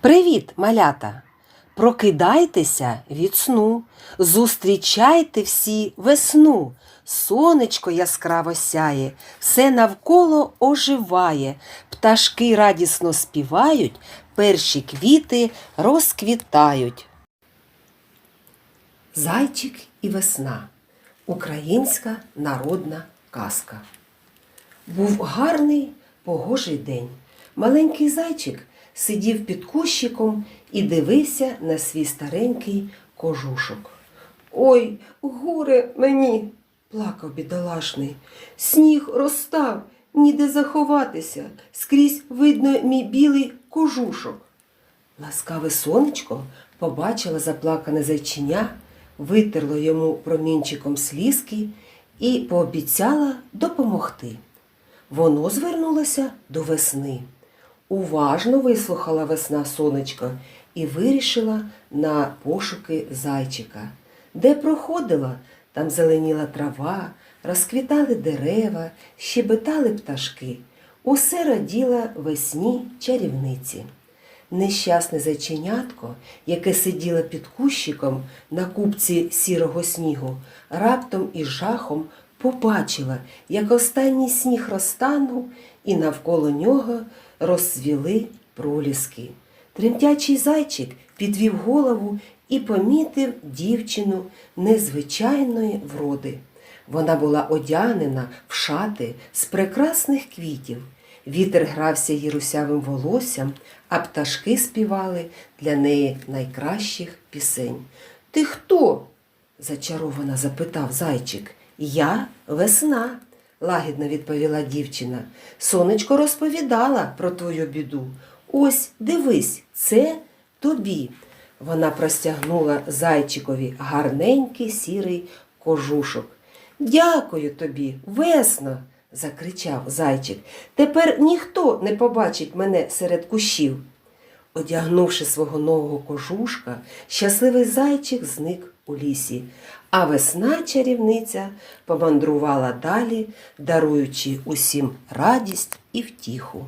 Привіт, малята! Прокидайтеся від сну, зустрічайте всі весну. Сонечко яскраво сяє, все навколо оживає, пташки радісно співають, перші квіти розквітають. Зайчик і весна. Українська народна казка. Був гарний погожий день. Маленький зайчик сидів під кущиком і дивився на свій старенький кожушок. Ой, горе мені, плакав бідолашний. Сніг розстав, ніде заховатися, скрізь видно мій білий кожушок. Ласкаве сонечко побачила заплакане зайчиня, витерло йому промінчиком слізки і пообіцяла допомогти. Воно звернулося до весни. Уважно вислухала весна сонечко і вирішила на пошуки зайчика. Де проходила, там зеленіла трава, розквітали дерева, щебетали пташки. Усе раділа весні чарівниці. Нещасне зайченятко, яке сиділо під кущиком на купці сірого снігу, раптом і жахом побачила, як останній сніг розтанув, і навколо нього розсвіли проліски. Тремтячий зайчик підвів голову і помітив дівчину незвичайної вроди. Вона була одягнена в шати з прекрасних квітів. Вітер грався її волоссям, а пташки співали для неї найкращих пісень. Ти хто? зачаровано запитав зайчик. Я весна, лагідно відповіла дівчина. Сонечко розповідала про твою біду. Ось дивись, це тобі. Вона простягнула зайчикові гарненький сірий кожушок. Дякую тобі, весно, закричав зайчик. Тепер ніхто не побачить мене серед кущів. Одягнувши свого нового кожушка, щасливий зайчик зник у лісі, а весна чарівниця помандрувала далі, даруючи усім радість і втіху.